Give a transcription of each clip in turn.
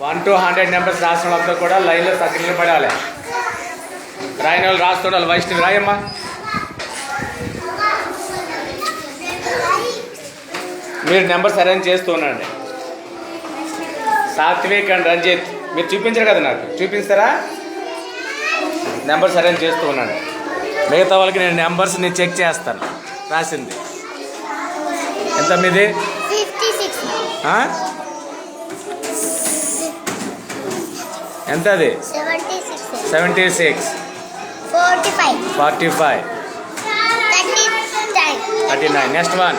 One to hundred numbers రాసిన వాళ్ళంతా కూడా లైన్లో సగం నిలబడాలి రాయని వాళ్ళు రాస్తుండాలి వైష్ణవి రాయమ్మా. మీరు నెంబర్స్ అరేంజ్ చేస్తూ ఉండండి. సాత్విక్ అండ్ రంజిత్ మీరు చూపించరు కదా నాకు. చూపిస్తారా? నెంబర్స్ అరేంజ్ చేస్తూ ఉండండి. మిగతా వాళ్ళకి నేను నెంబర్స్ నేను చెక్ చేస్తాను. రాసింది. ఎంత మీది? ఎంత అది seventy six. Forty five. Thirty nine. Next one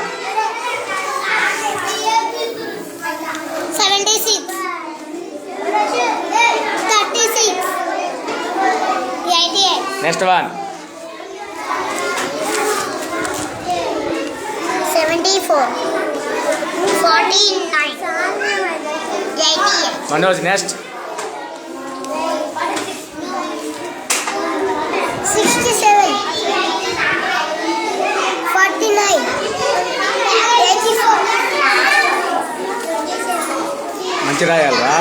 next one seventy four forty nine Manoj next sixty seven forty nine eighty four మంచి రాయాలరా?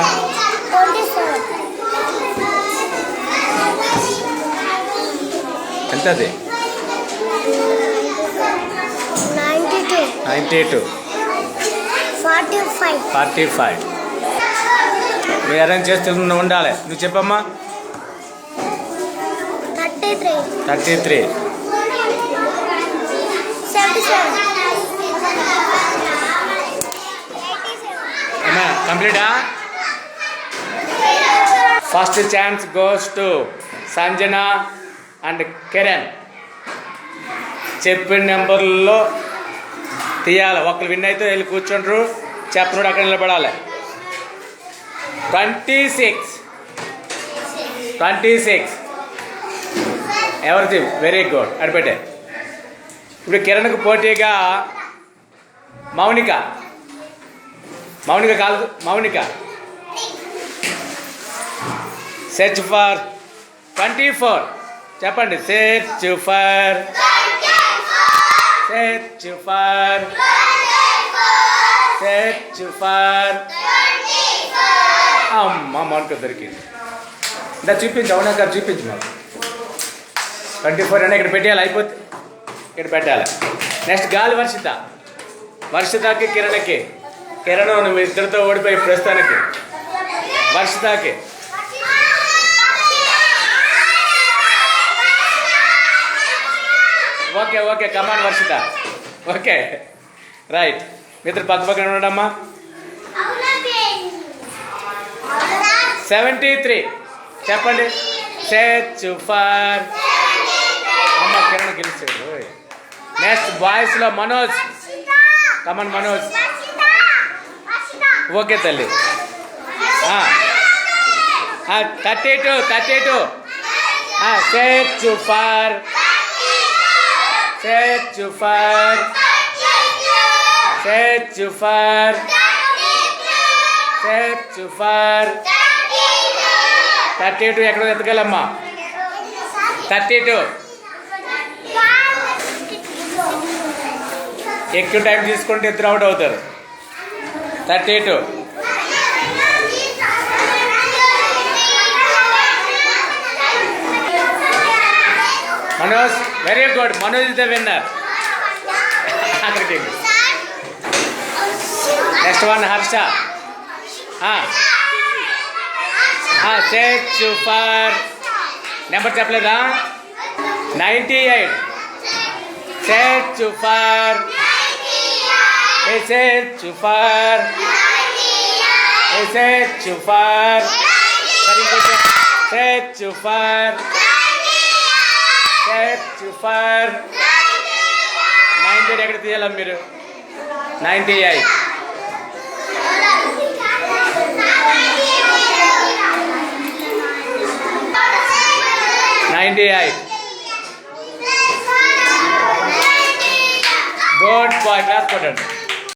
ఎంత అది నైంటీ టూ. Forty five. మీరు అరేంజ్ చేస్తూ ఉండాలి. నువ్వు చెప్పమ్మా. Thirty three thirty three seventy seven అమ్మా కంప్లీటా? First chance goes to Sanjana and Kiran చెప్పిన నెంబర్లో తీయాలి. ఒకరు విన్ అయితే వెళ్ళి కూర్చుంటారు చెప్పనుడు అక్కడ నిలబడాలి. Twenty six. Twenty six. ఎవరిది వెరీ గుడ్ అడిపెట్టే ఇప్పుడు కిరణ్కు పోటీగా మౌనిక. మౌనిక కాదు Mounika. Search for twenty four చెప్పండి. Search for search for search for అమ్మ మౌనిక దొరికింది. ఇంకా చూపించు అవునా గారు చూపించు మాకు ట్వంటీ ఫోర్ అంటే ఇక్కడ పెట్టేయాలి? అయిపోతే ఇక్కడ పెట్టాలి? నెక్స్ట్ గాలి వర్షిత. వర్షితకి కిరణకి. కిరణ్ నువ్వు ఇద్దరితో ఓడిపోయి ప్రస్తుతానికి. వర్షితకి. Okay okay come on Varshitha. Okay right మీ పక్క పక్కన ఉండమ్మా సెవెంటీ త్రీ చెప్పండి సెర్చ్ ఫర్ అమ్మ కిరణ్ గెలిచాడు next బాయ్స్లో Manoj. Come on Manoj. Okay తల్లి. Thirty two thirty two search for search for. Search for. Search for. Thirty two ఎక్కడ ఎత్తగలమ్మా? Thirty two ఎక్కువ టైం తీసుకుంటే ఇద్దరు అవుట్ అవుతారు. Thirty two Manoj very good Manoj is the winner next one Harsha search for number చెప్పలేదా? Ninety eight set super search for search chufar. Search for search for ninety eight ఎక్కడ తీయాలా మీరు? Ninety eight ninety eight good boy class కొట్టండి.